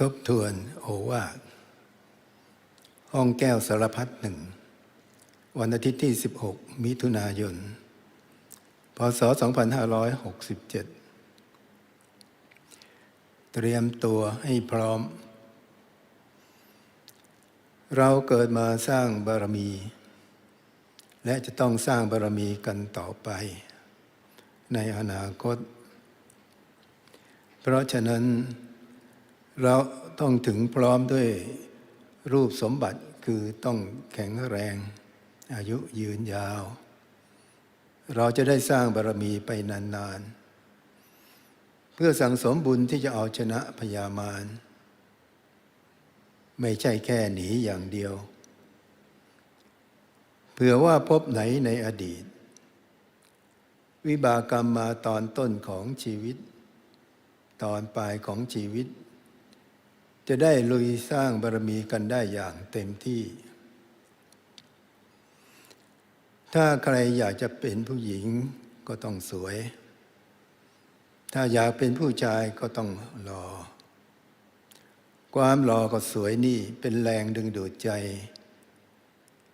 ทบทวนโอวาทห้องแก้วสารพัดหนึ่ง วันอาทิตย์ที่ 16 มิถุนายน พศ 2567 เตรียมตัวให้พร้อม เราเกิดมาสร้างบารมี และจะต้องสร้างบารมีกันต่อไป ในอนาคต เพราะฉะนั้น เราต้องถึงพร้อมด้วยรูปสมบัติคือต้องแข็งแรง อายุยืนยาว เราจะได้สร้างบารมีไปนานๆ เพื่อสั่งสมบุญที่จะเอาชนะพยามารไม่ใช่แค่หนีอย่างเดียว เผื่อว่าพบไหนในอดีต วิบากกรรมมาตอนต้นของชีวิต ตอนปลายของชีวิต จะได้ลุยสร้างบารมีกันได้อย่างเต็มที่ ถ้าใครอยากจะเป็นผู้หญิงก็ต้องสวย ถ้าอยากเป็นผู้ชายก็ต้องหลอ่อ ความหล่อก็สวยนี่เป็นแรงดึงดูดใจ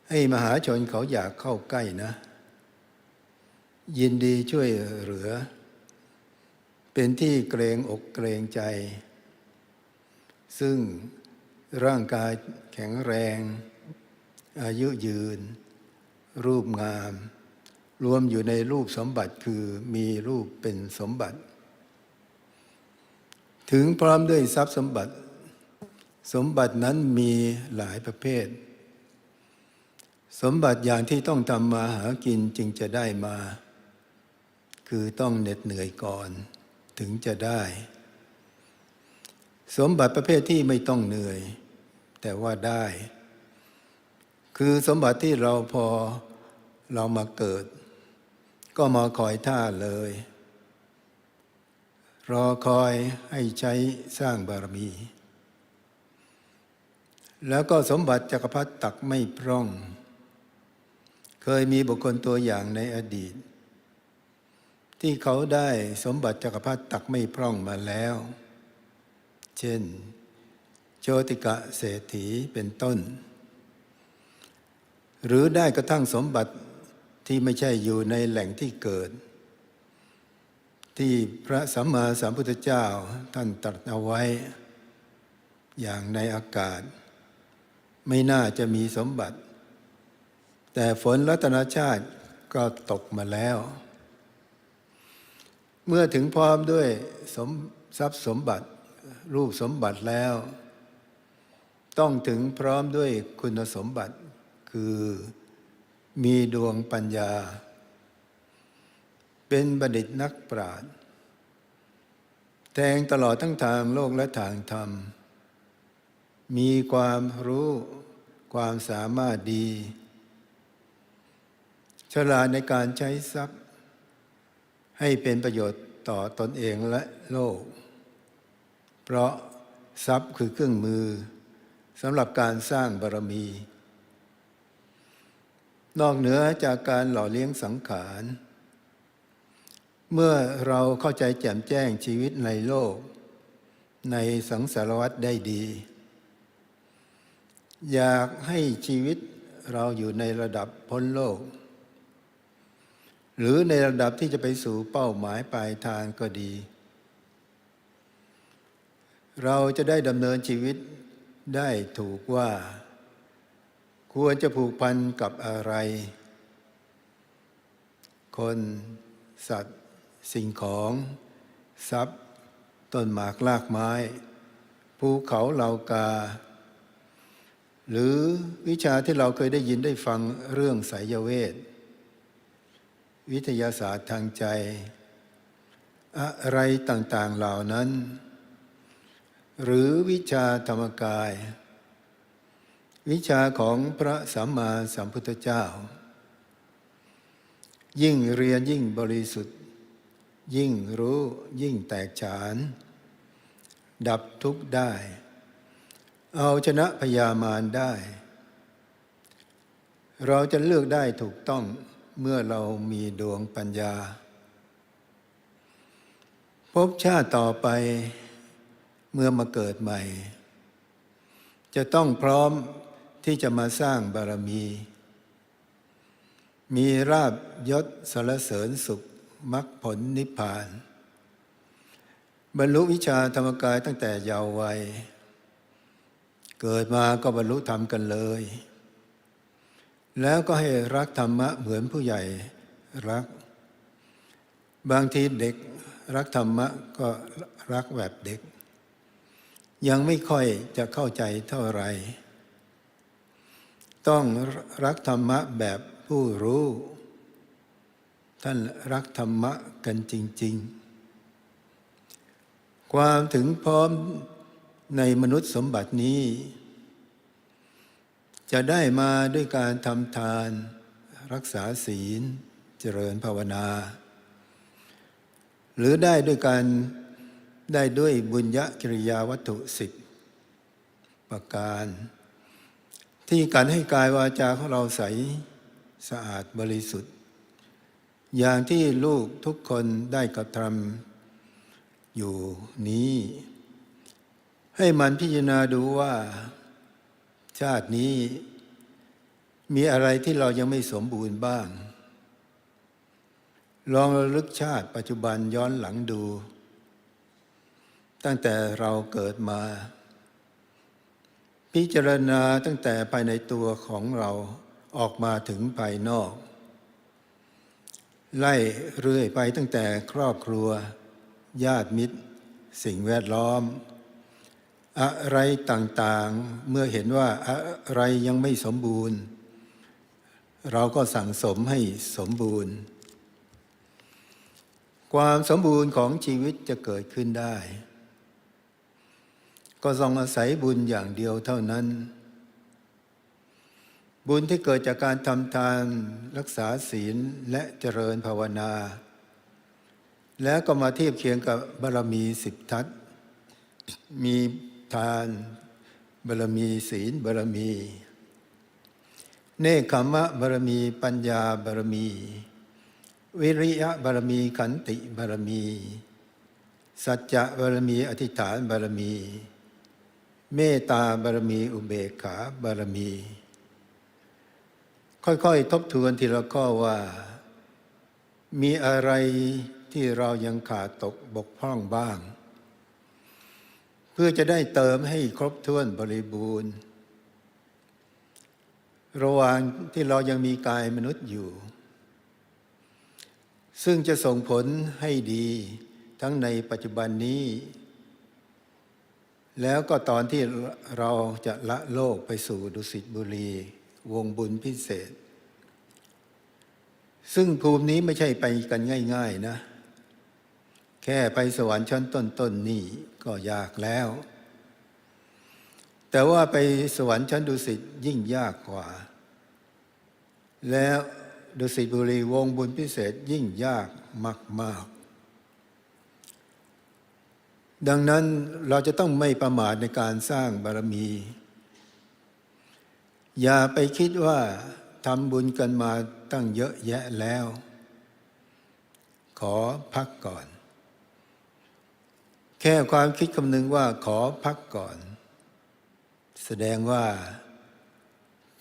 ให้มหาชนเขาอยากเข้าใกล้นะ ยินดีช่วยเหลือ เป็นที่เกรงอกเกรงใจ ซึ่งร่างกายแข็งแรง อายุยืน รูปงาม รวมอยู่ในรูปสมบัติคือมีรูปเป็นสมบัติ ถึงพร้อมด้วยทรัพย์สมบัติ สมบัตินั้นมีหลายประเภท สมบัติอย่างที่ต้องทำมาหากินจึงจะได้มา คือต้องเหน็ดเหนื่อยก่อน ถึงจะได้ สมบัติประเภทที่ไม่ต้องเหนื่อย แต่ว่าได้ คือสมบัติที่เราพอเรามาเกิด ก็มาคอยท่าเลย รอคอยให้ใช้สร้างบารมี แล้วก็สมบัติจักรพรรดิตักไม่พร่อง เคยมีบุคคลตัวอย่างในอดีต ที่เขาได้สมบัติจักรพรรดิตักไม่พร่องมาแล้ว เช่นโชติกะเศรษฐีเป็นต้น หรือได้กระทั่งสมบัติที่ไม่ใช่อยู่ในแหล่งที่เกิด ที่พระสัมมาสัมพุทธเจ้าท่านตรัสเอาไว้ อย่างในอากาศ ไม่น่าจะมีสมบัติ แต่ฝนรัตนชาติก็ตกมาแล้ว เมื่อถึงพร้อมด้วยสมทรัพย์สมบัติ รูปสมบัติแล้ว ต้องถึงพร้อมด้วยคุณสมบัติ คือมีดวงปัญญา เป็นบัณฑิตนักปราชญ์แทงตลอดทั้งทางโลกและทางธรรม มีความรู้ความสามารถดี ฉลาดในการใช้ทรัพย์ ให้เป็นประโยชน์ต่อตอนเองและโลก เพราะทรัพย์คือเครื่องมือสำหรับการสร้างบารมี นอกเหนือจากการหล่อเลี้ยงสังขาร เมื่อเราเข้าใจแจ่มแจ้งชีวิตในโลก ในสังสารวัฏได้ดี อยากให้ชีวิตเราอยู่ในระดับพ้นโลก หรือในระดับที่จะไปสู่เป้าหมายปลายทางก็ดี เราจะได้ดำเนินชีวิตได้ถูกว่า ควรจะผูกพันกับอะไร คนสัตว์ สิ่งของ ทรัพย์ ต้นหมากลากไม้ภูเขาเหล่ากา หรือวิชาที่เราเคยได้ยินได้ฟังเรื่องสายเวท วิทยาศาสตร์ทางใจ อะไรต่างๆเหล่านั้น หรือวิชาธรรมกาย วิชาของพระสัมมาสัมพุทธเจ้า ยิ่งเรียนยิ่งบริสุทธิ์ ยิ่งรู้ยิ่งแตกฉาน ดับทุกข์ได้ เอาชนะพยามารได้ เราจะเลือกได้ถูกต้องเมื่อเรามีดวงปัญญา พบชาติต่อไป เมื่อมาเกิดใหม่ จะต้องพร้อมที่จะมาสร้างบารมี มีราบยศสารเสริญสุขมรรคผลนิพพาน บรรลุวิชาธรรมกายตั้งแต่เยาว์วัย เกิดมาก็บรรลุธรรมกันเลย แล้วก็ให้รักธรรมะเหมือนผู้ใหญ่รัก บางทีเด็กรักธรรมะก็รักแบบเด็ก ยังไม่ค่อยจะเข้าใจเท่าไหร่ ต้องรักธรรมะแบบผู้รู้ ท่านรักธรรมะกันจริง ๆ ความถึงพร้อมในมนุษย์สมบัตินี้ จะได้มาด้วยการทำทาน รักษาศีล เจริญภาวนา หรือได้ด้วยการ ได้ด้วยบุญญกิริยาวัตถุสิบประการ ที่การให้กายวาจาของเราใสสะอาดบริสุทธิ์ อย่างที่ลูกทุกคนได้กระทำอยู่นี้ ให้มันพิจารณาดูว่าชาตินี้มีอะไรที่เรายังไม่สมบูรณ์บ้าง ลองระลึกชาติปัจจุบันย้อนหลังดู ตั้งแต่เราเกิดมา พิจารณาตั้งแต่ภายในตัวของเราออกมาถึงภายนอก ไล่เรื่อยไปตั้งแต่ครอบครัว ญาติมิตร สิ่งแวดล้อม อะไรต่างๆ เมื่อเห็นว่าอะไรยังไม่สมบูรณ์ เราก็สั่งสมให้สมบูรณ์ ความสมบูรณ์ของชีวิตจะเกิดขึ้นได้ ก็ต้องอาศัยบุญอย่างเดียวเท่านั้น บุญที่เกิดจากการทำทานรักษาศีลและเจริญภาวนา แล้วก็มาเทียบเคียงกับบารมีสิบทัศน์มีทานบารมีศีลบารมี เนคขมะบารมีปัญญาบารมี วิริยะบารมีขันติบารมี สัจจะบารมีอธิษฐานบารมี เมตตาบารมีอุเบกขาบารมี ค่อยๆ ทบทวนทีละข้อว่า มีอะไรที่เรายังขาดตกบกพร่องบ้าง เพื่อจะได้เติมให้ครบถ้วนบริบูรณ์ ระหว่างที่เรายังมีกายมนุษย์อยู่ ซึ่งจะส่งผลให้ดีทั้งในปัจจุบันนี้ แล้วก็ตอนที่เราจะละโลกไปสู่ดุสิตบุรี วงบุญพิเศษ ซึ่งภูมินี้ไม่ใช่ไปกันง่าย ๆนะ แค่ไปสวรรค์ชั้นต้นๆนนี่ก็ยากแล้ว แต่ว่าไปสวรรค์ชั้นดุสิตยิ่งยากกว่า แล้วดุสิตบุรีวงบุญพิเศษยิ่งยากมาก ๆ ดังนั้นเราจะต้องไม่ประมาทในการสร้างบารมี อย่าไปคิดว่าทำบุญกันมาตั้งเยอะแยะแล้ว ขอพักก่อน แค่ความคิดคำนึงว่าขอพักก่อน แสดงว่า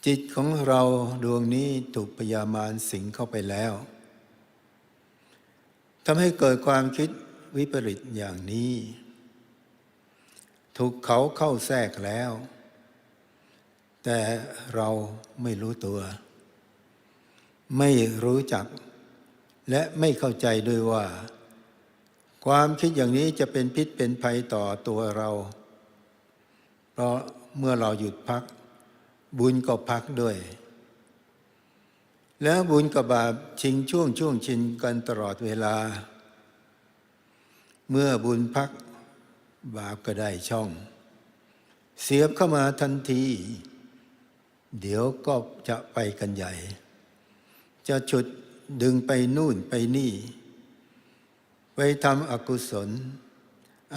จิตของเราดวงนี้ถูกพยามารสิงเข้าไปแล้วทำให้เกิดความคิดวิปริตอย่างนี้ ถูกเขาเข้าแทรกแล้ว แต่เราไม่รู้ตัว ไม่รู้จัก และไม่เข้าใจด้วยว่า ความคิดอย่างนี้จะเป็นพิษเป็นภัยต่อตัวเรา เพราะเมื่อเราหยุดพัก บุญก็พักด้วย แล้วบุญกับบาปชิงช่วงช่วงชินกันตลอดเวลา เมื่อบุญพัก บาปก็ได้ช่อง เสียบเข้ามาทันที เดี๋ยวก็จะไปกันใหญ่ จะฉุดดึงไปนู่นไปนี่ ไปทำอกุศล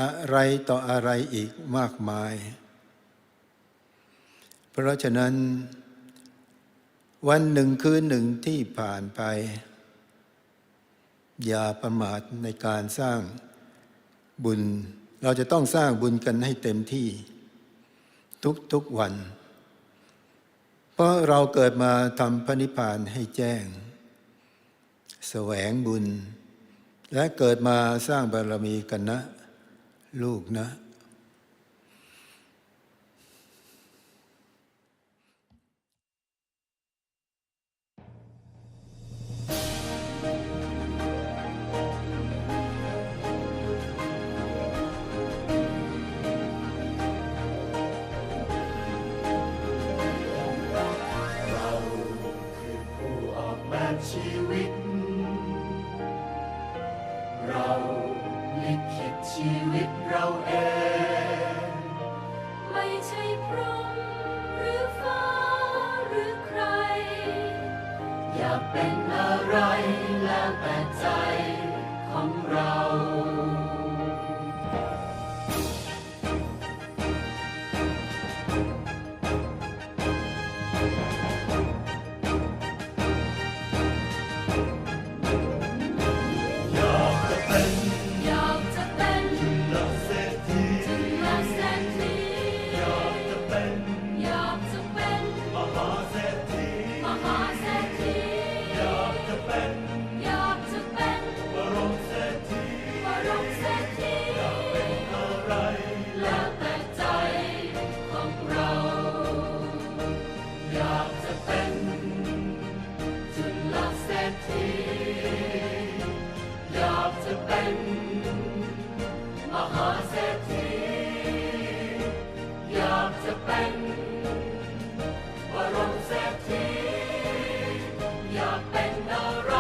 อะไรต่ออะไรอีกมากมาย เพราะฉะนั้น วันหนึ่งคืนหนึ่งที่ผ่านไป อย่าประมาทในการสร้างบุญ เราจะต้องสร้างบุญกันให้เต็มที่ ทุกๆวัน เพราะเราเกิดมาทำพระนิพพานให้แจ้ง แสวงบุญ และเกิดมาสร้างบารมีกันนะ ลูกนะ เราเอง ไม่ใช่พรหมหรือฟ้าหรือใคร อย่าเป็นอะไร the road.